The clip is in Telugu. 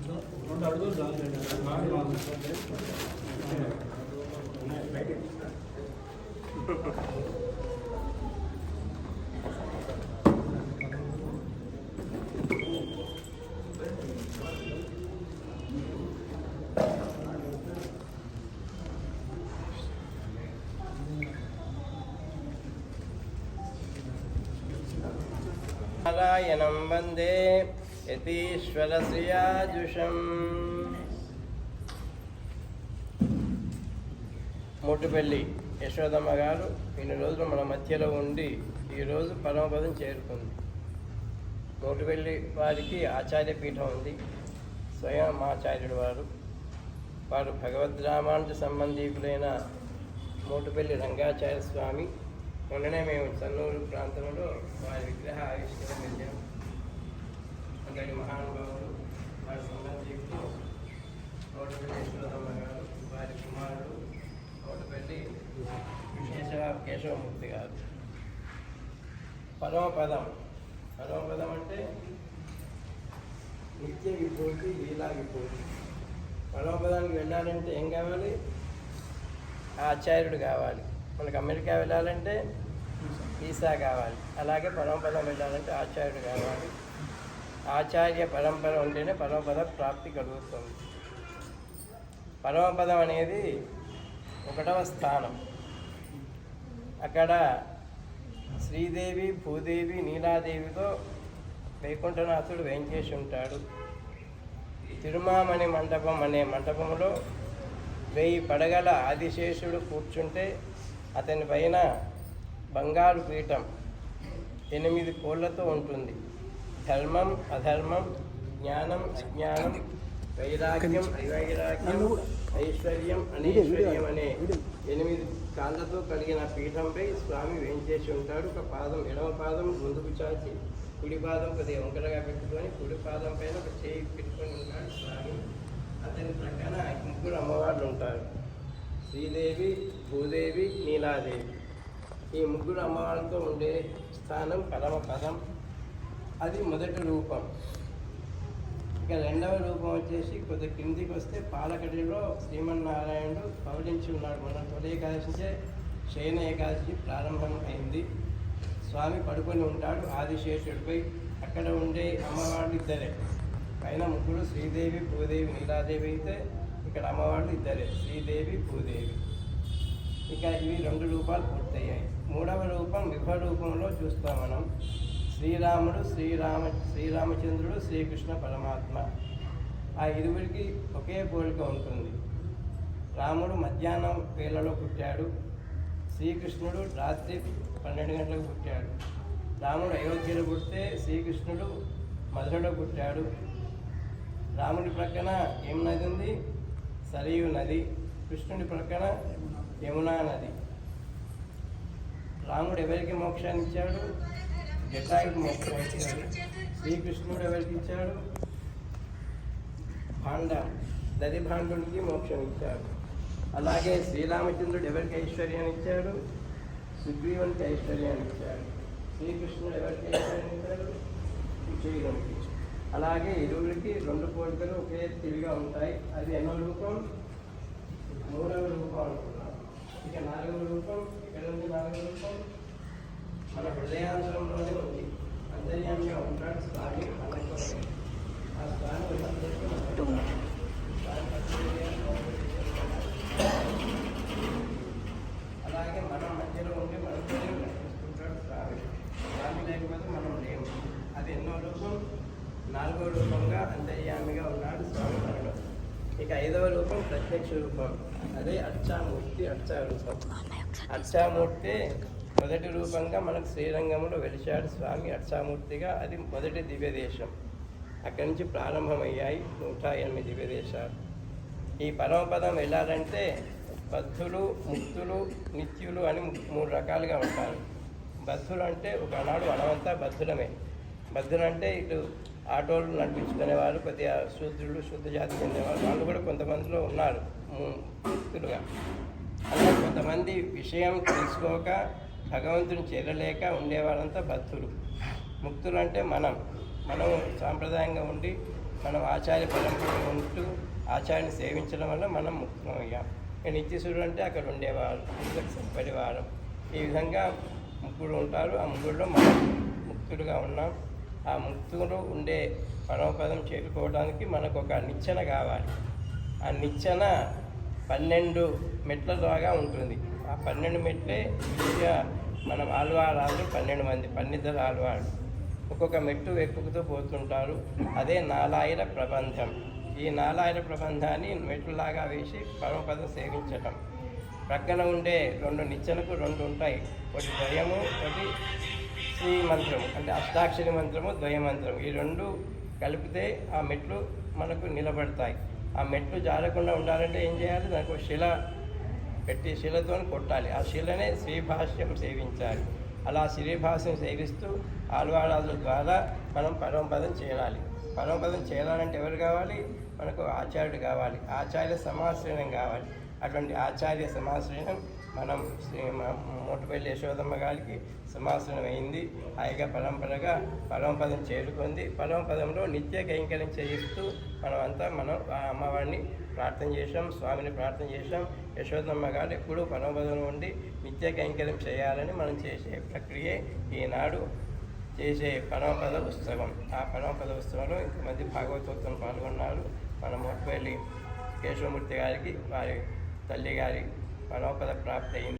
కురుపతి చేయగలరు నారాయణం వందే యతీశ్వరశ్రియాజుషం ముట్టుపల్లి యశోదమ్మ గారు ఇన్ని రోజులు మన మధ్యలో ఉండి ఈరోజు పరమపదం చేరుకుంది. మోటుపల్లి వారికి ఆచార్య పీఠం ఉంది. స్వయం ఆచార్యుడు వారు. వారు భగవద్ రామానుజ సంబంధీకులైన మోటుపల్లి రంగాచార్య స్వామి మొన్ననే మేము చన్నూరు ప్రాంతంలో వారి విగ్రహ ఆవిష్కరణ వెళ్ళాం అంతటి మహానుభావులు వారి సంబంధీకులు మోటుపల్లి యశోదమ్మ గారు వారి కుమారుడు తోటపల్లి కేశవ కేశవమూర్తి గారు. పదవ పదం. పదవ పరమపదం అంటే నిత్య విభూతి లీలా పదవ పదానికి వెళ్ళాలంటే ఏం కావాలి? ఆచార్యుడు కావాలి. మనకు అమెరికా వెళ్ళాలంటే వీసా కావాలి. అలాగే పరమపదం వెళ్ళాలంటే ఆచార్యుడు కావాలి. ఆచార్య పరంపర ఉంటేనే పరమపద ప్రాప్తి కలుగుతుంది. పరమపదం అనేది ఒకటవ స్థానం. అక్కడ శ్రీదేవి భూదేవి నీలాదేవితో వైకుంఠనాథుడు వేంచేసి ఉంటాడు. తిరుమామణి మండపం అనే మండపంలో వెయ్యి పడగల ఆదిశేషుడు కూర్చుంటే అతని పైన బంగారు పీఠం ఎనిమిది కోళ్ళతో ఉంటుంది. ధర్మం అధర్మం జ్ఞానం అజ్ఞానం వైరాగ్యం వైరాగ్యం ఐశ్వర్యం అనైశ్వర్యం అనే ఎనిమిది కాళ్ళతో కలిగిన పీఠంపై స్వామి వేంచేసి ఉంటాడు. ఒక పాదం ఎడమ పాదం ముందుకు చాచి కుడి పాదం కొద్దిగా వంకరగా పెట్టుకొని కుడి పాదం పైన ఒక చేయి పెట్టుకొని ఉంటాడు స్వామి. అతని ప్రక్కన ముగ్గురు అమ్మవార్లు ఉంటారు. శ్రీదేవి భూదేవి నీలాదేవి. ఈ ముగ్గురు అమ్మవారితో ఉండే స్థానం పరమ పదం అది మొదటి రూపం. ఇక రెండవ రూపం వచ్చేసి కొద్ది కిందికి వస్తే పాలకడిలో శ్రీమన్నారాయణుడు పవలించి ఉన్నాడు. మన తొలి ఏకాదశించే శయన ఏకాదశి ప్రారంభం అయింది. స్వామి పడుకొని ఉంటాడు. ఆదిశేషుడిపై అక్కడ ఉండే అమ్మవాళ్ళు ఇద్దరే పైన ముగ్గురు శ్రీదేవి భూదేవి నీలాదేవి అయితే ఇక్కడ అమ్మవాళ్ళు ఇద్దరే శ్రీదేవి భూదేవి. ఇక ఇవి రెండు రూపాలు పూర్తయ్యాయి. మూడవ రూపం విభ రూపంలో చూస్తాం మనం. శ్రీరాముడు శ్రీరామ శ్రీరామచంద్రుడు శ్రీకృష్ణ పరమాత్మ. ఆ ఇరువురికి ఒకే పోలిక ఉంటుంది. రాముడు మధ్యాహ్నం వేళలో పుట్టాడు. శ్రీకృష్ణుడు రాత్రి పన్నెండు గంటలకు పుట్టాడు. రాముడు అయోధ్యలో పుడితే శ్రీకృష్ణుడు మధురలో పుట్టాడు. రాముడి ప్రక్కన ఏం నది ఉంది? సరియు నది కృష్ణుడి ప్రక్కన యమునా నది. రాముడు ఎవరికి మోక్షాన్ని ఇచ్చాడు? జటాయుకు మోక్షం ఇచ్చాడు. శ్రీకృష్ణుడు ఎవరికి ఇచ్చాడు? భాండ దది భాండుడికి మోక్షం ఇచ్చాడు. అలాగే శ్రీరామచంద్రుడు ఎవరికి ఐశ్వర్యాన్ని ఇచ్చాడు? సుగ్రీవునికి ఐశ్వర్యాన్ని ఇచ్చాడు. శ్రీకృష్ణుడు ఎవరికి ఐశ్వర్యాన్ని ఇచ్చాడు? సుగ్రీవునికి అలాగే ఇరువురికి రెండు కోరికలు ఒకే తిరిగా ఉంటాయి. అది ఎన్నో రూపం మూడవ రూపం అనుకున్నాం ఇక నాలుగవ రూపం ఇక్కడ ఉంది నాలుగవ రూపం మన హృదయాంతరంలోనే ఉంది. అంతర్యంగా ఉంటాడు స్వామి మనకు ఆ స్వామి ఉన్నప్పుడు మనం అలాగే మనం మధ్యలో ఉండి మనతోనే నడిపిస్తుంటాడు స్వామి స్వామి లేకపోతే మనం లేము అది ఎన్నో రూపం నాలుగో రూపంగా అంతర్యామిగా ఉన్నాడు స్వామి మనలో ఇక ఐదవ రూపం ప్రత్యక్ష రూపం. అదే అర్చామూర్తి అర్చా రూపం అర్చామూర్తి మొదటి రూపంగా మనకు శ్రీరంగంలో వెలిశాడు స్వామి అర్చామూర్తిగా అది మొదటి దివ్యదేశం అక్కడి నుంచి ప్రారంభమయ్యాయి నూట ఎనిమిది దివ్యదేశాలు ఈ పరమపదం వెళ్ళాలంటే బద్ధులు ముక్తులు నిత్యులు అని మూడు రకాలుగా ఉంటారు. బద్ధులు అంటే ఒకనాడు మనమంతా బద్ధులమే. బద్ధులు అంటే ఇటు ఆటోలు నడిపించుకునే వాళ్ళు కొద్దిగా శూద్రులు శుద్ధ జాతి చెందేవాళ్ళు వాళ్ళు కూడా కొంతమందిలో ఉన్నారు ముక్తులుగా. అలా కొంతమంది విషయం తెలుసుకోక భగవంతుని చేరలేక ఉండేవాళ్ళంతా భక్తులు. ముక్తులు అంటే మనం. మనం సాంప్రదాయంగా ఉండి మనం ఆచార్య పరంపర ఉంటూ ఆచార్యని సేవించడం వల్ల మనం ముక్తమయ్యాం ఇక నిత్యసుడు అంటే అక్కడ ఉండేవారు పరివారం ఈ విధంగా ముగ్గురు ఉంటారు. ఆ ముగ్గురులో మనం ముక్తులుగా ఉన్నాం. ఆ ముక్తులు ఉండే పరమపదం చేరుకోవడానికి మనకు ఒక నిచ్చెన కావాలి. ఆ నిచ్చెన పన్నెండు మెట్ల ద్వారా ఉంటుంది. ఆ పన్నెండు మెట్లే విద్య మనం ఆల్వారాలు పన్నెండు మంది పన్నిద్దరు ఆల్వారు ఒక్కొక్క మెట్టు ఎక్కుతూ పోతుంటారు. అదే నాలాయిల ప్రబంధం. ఈ నాలాయిల ప్రబంధాన్ని మెట్లులాగా వేసి పరమపదం సేవించటం. ప్రక్కన ఉండే రెండు నిచ్చెనకు రెండు ఉంటాయి. ఒకటి ద్వయము ఒకటి శ్రీ మంత్రము అంటే అష్టాక్షరి మంత్రము ద్వయ మంత్రం ఈ రెండు కలిపితే ఆ మెట్లు మనకు నిలబడతాయి. ఆ మెట్లు జారకుండా ఉండాలంటే ఏం చేయాలి? దానికి శిల పెట్టి శిలతో కొట్టాలి. ఆ శిలనే శ్రీభాష్యం సేవించాలి. అలా శ్రీభాష్యం సేవిస్తూ ఆల్వాడాల ద్వారా మనం పరమపదం చేరాలి పరమపదం చేరాలంటే ఎవరు కావాలి? మనకు ఆచార్యుడు కావాలి. ఆచార్య సమాశ్రయం కావాలి. అటువంటి ఆచార్య సమాశ్రయం మనం శ్రీ మ- యశోదమ్మ గారికి సమాసనం అయింది. హాయిగా పరంపరగా పరమపదం చేరుకుంది. పరమపదంలో నిత్య కైంకర్యం చేయిస్తూ మనమంతా మనం ఆ అమ్మవారిని ప్రార్థన చేశాం స్వామిని ప్రార్థన చేశాం. యశోదమ్మ గారు ఎప్పుడూ పరమపదం ఉండి నిత్య కైంకర్యం చేయాలని మనం చేసే ప్రక్రియే ఈనాడు చేసే పరమపద ఉత్సవం. ఆ పరమపద ఉత్సవంలో ఇంతమంది భాగవతోత్వం పాల్గొన్నారు. మన మొట్టపల్లి కేశవమూర్తి గారికి వారి తల్లి గారి పరమపద ప్రాప్తి అయింది